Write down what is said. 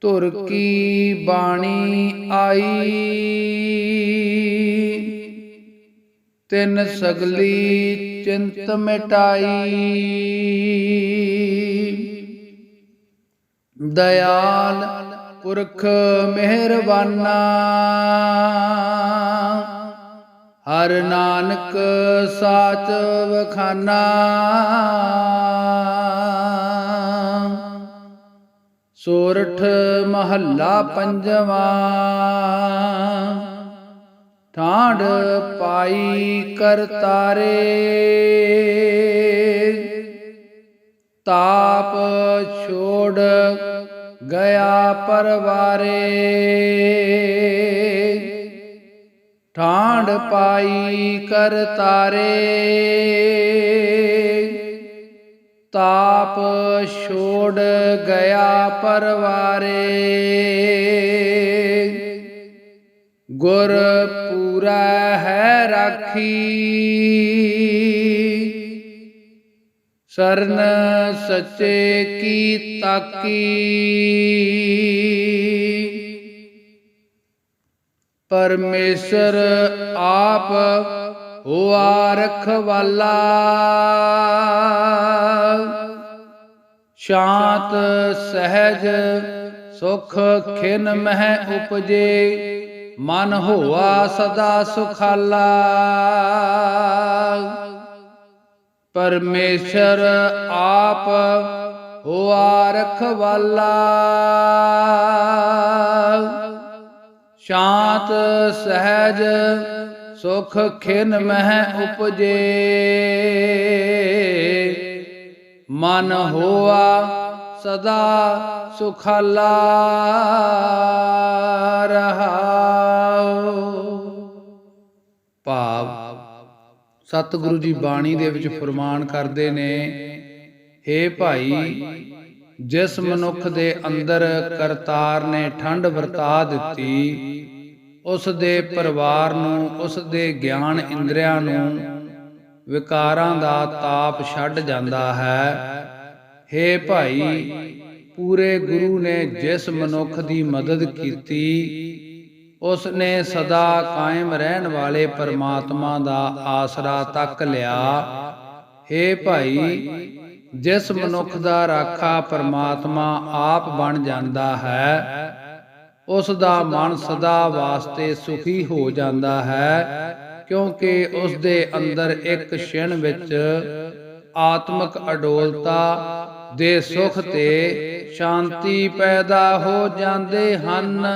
ਧੁਰ ਕੀ ਬਾਣੀ ਆਈ? ਤਿਨ ਸਗਲੀ ਚਿੰਤ ਮਿਟਾਈ। ਦਇਆਲ ਪੁਰਖ ਮਿਹਰਬਾਨਾ। ਹਰ ਨਾਨਕ ਸਾਚ ਵਖਾਨਾ। ਸੋਰਠ ਮਹੱਲਾ ਪੰਜਵਾਂ। ਠਾਂਡ ਪਾਈ ਕਰਤਾਰੇ ਤਾਪ ਛੋੜ ਗਿਆ ਪਰਵਾਰੇ। ਠਾਂਡ ਪਾਈ ਕਰਤਾਰੇ ਤਾਪ ਛੋੜ ਗਿਆ ਪਰਵਾਰੇ। ਗੁਰ ਪੂਰਾ ਹੈ ਰਾਖੀ। ਸਰਨ ਸੱਚੇ ਕੀ ਤਾਕੀ। ਪਰਮੇਸ਼ਰ ਆਪ ਹੋਆ ਰਖਵਾਲਾ। ਸ਼ਾਂਤ ਸਹਿਜ ਸੁਖ ਖਿਨ ਮਹਿ ਉਪਜੇ, ਮਨ ਹੋਆ ਸਦਾ ਸੁਖਾਲਾ। ਪਰਮੇਸ਼ਰ ਆਪ ਹੋਆ ਰਖਵਾਲਾ। ਸ਼ਾਂਤ ਸਹਿਜ ਸੁਖ ਖਿਨ ਮਹਿ ਉਪਜੇ। ਮਨ ਹੋਆ ਸਦਾ ਸੁਖਾਲਾ ਰਹਾਉ। ਭਾਵ ਸਤਿਗੁਰੂ ਜੀ ਬਾਣੀ ਦੇ ਵਿੱਚ ਫਰਮਾਨ ਕਰਦੇ ਨੇ हे ਭਾਈ ਜਿਸ ਮਨੁੱਖ ਦੇ ਅੰਦਰ ਕਰਤਾਰ ਨੇ ਠੰਡ ਵਰਤਾ ਦਿੱਤੀ ਉਸ ਦੇ ਪਰਿਵਾਰ ਨੂੰ ਉਸ ਦੇ ਗਿਆਨ ਇੰਦਰੀਆਂ ਨੂੰ ਵਿਕਾਰਾਂ ਦਾ ਤਾਪ ਛੱਡ ਜਾਂਦਾ ਹੈ। हे ਭਾਈ, ਪੂਰੇ ਗੁਰੂ ਨੇ ਜਿਸ ਮਨੁੱਖ ਦੀ ਮਦਦ ਕੀਤੀ ਉਸ ਨੇ ਸਦਾ ਕਾਇਮ ਰਹਿਣ ਵਾਲੇ ਪਰਮਾਤਮਾ ਦਾ ਆਸਰਾ ਤੱਕ ਲਿਆ। हे ਭਾਈ, ਜਿਸ ਮਨੁੱਖ ਦਾ ਰਾਖਾ ਪਰਮਾਤਮਾ ਆਪ ਬਣ ਜਾਂਦਾ ਹੈ ਉਸ ਦਾ ਮਨ ਸਦਾ ਵਾਸਤੇ ਸੁਖੀ ਹੋ ਜਾਂਦਾ ਹੈ। ਕਿਉਂਕਿ ਉਸ ਦੇ ਅੰਦਰ ਇੱਕ ਛਿਣ ਵਿੱਚ ਆਤਮਿਕ ਅਡੋਲਤਾ ਦੇ ਸੁਖ ਤੇ ਸ਼ਾਂਤੀ ਪੈਦਾ ਹੋ ਜਾਂਦੇ ਹਨ।